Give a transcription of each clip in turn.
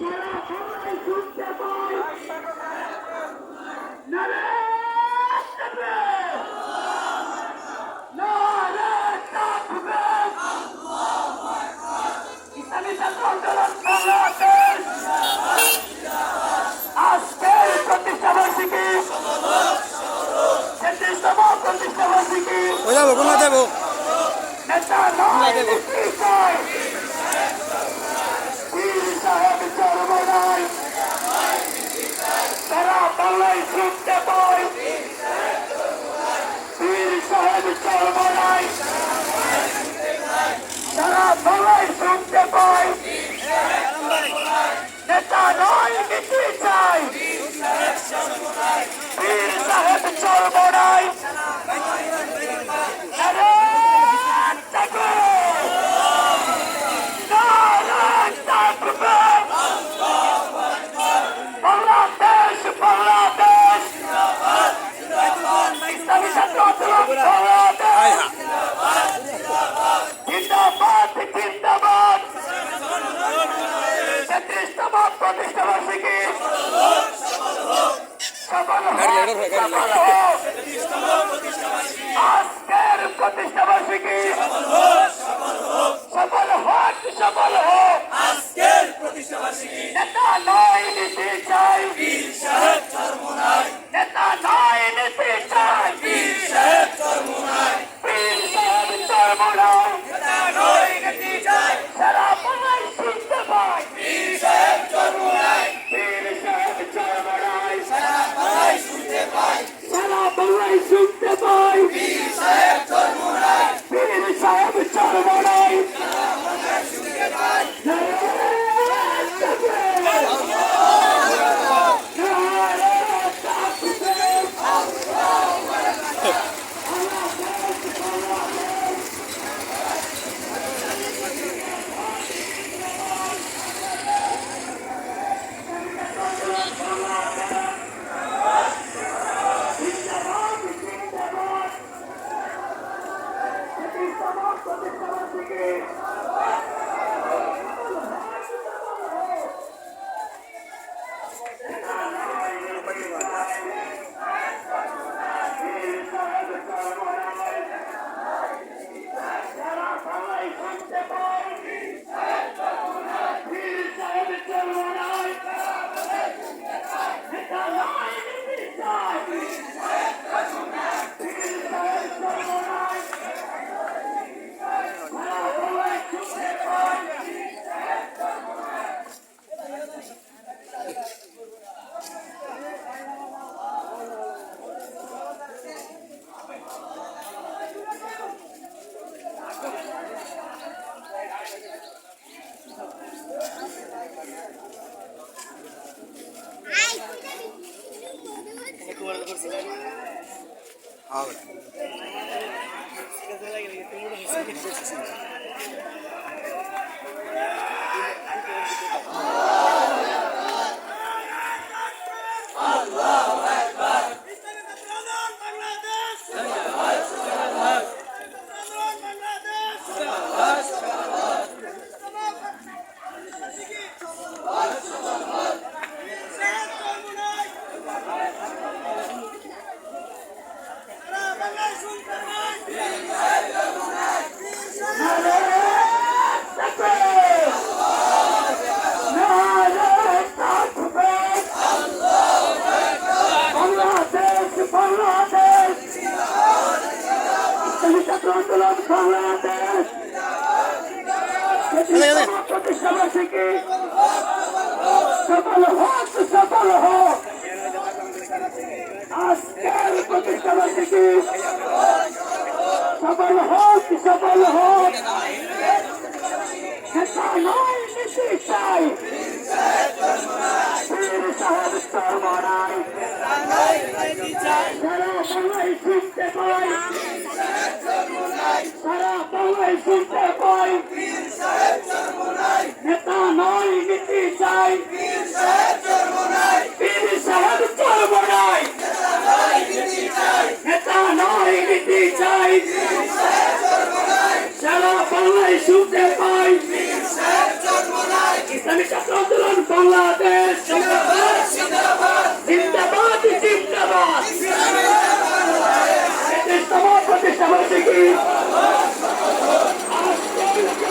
তারা সবাই শুনতে পায় Cuidado, con la debo. Con la debo. চাই বীর সাহেব চলব নাই ఆవిడ সফল হোক সফল হোক বিদ্যালয় থেকে সফল হোক। সফল হোক চাই সাহেব সর্বনাই সারা বাংলায় শুনতে পাই সারা বাংলায় শুনতে সারা বাংলায় শুনতে পাই ইসলামী ছাত্র আন্দোলন বাংলাদেশ। জিন্দাবাদ জিন্দাবাদ। প্রতিষ্ঠা হয়েছে কি আজ প্রতিষ্ঠা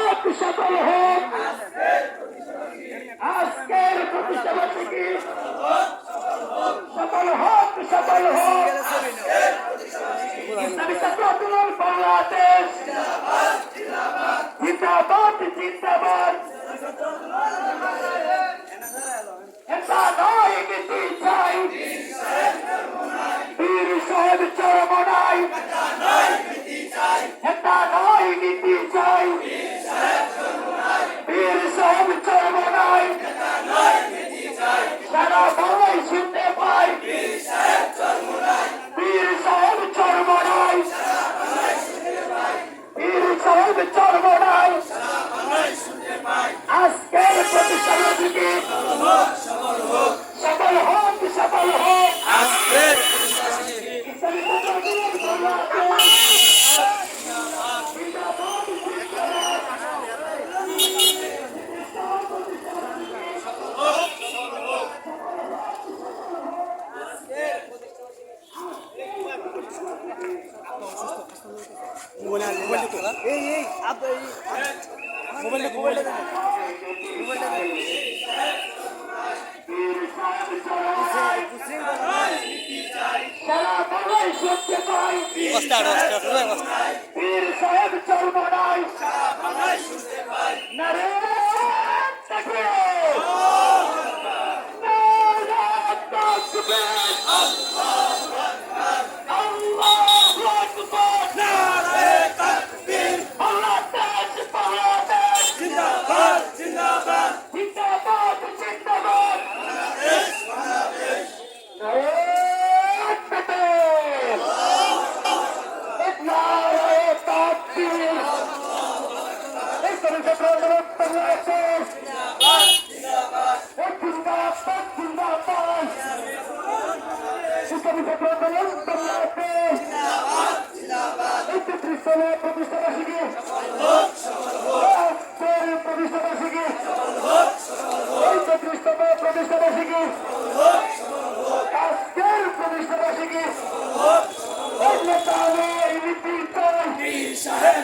হোক সকল হোক আজকের প্রতিষ্ঠা বার্ষিকী সকল হোক সকল হোক ইসলামী ছাত্র আন্দোলন বাংলাদেশ জিন্দাবাদ জিন্দাবাদ চাই বীর সাহেব চরমনাই অস্তার অস্তার অস্তার পীর সাহেব চরমনাই নারে তাকবীর নারে তাকবীর আল্লাহু একত্রিশ সালে প্রতিষ্ঠাবার্ষিকী আজকের প্রতিষ্ঠাবার্ষিকী একত্রিশতম প্রতিষ্ঠাবার্ষিকী আজকের প্রতিষ্ঠাবার্ষিকী অন্যতম এই নীতি চাই পীর সাহেব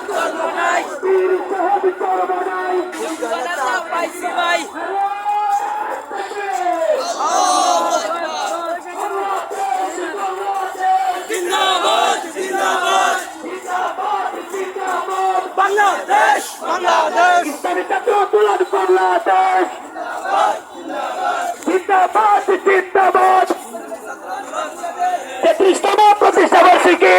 চরমোনাই পীর সাহেব চর্মনাই সারা বাংলায় শুনতে পাই পীর সাহেব চর্মনাই শুনতে বলছি কি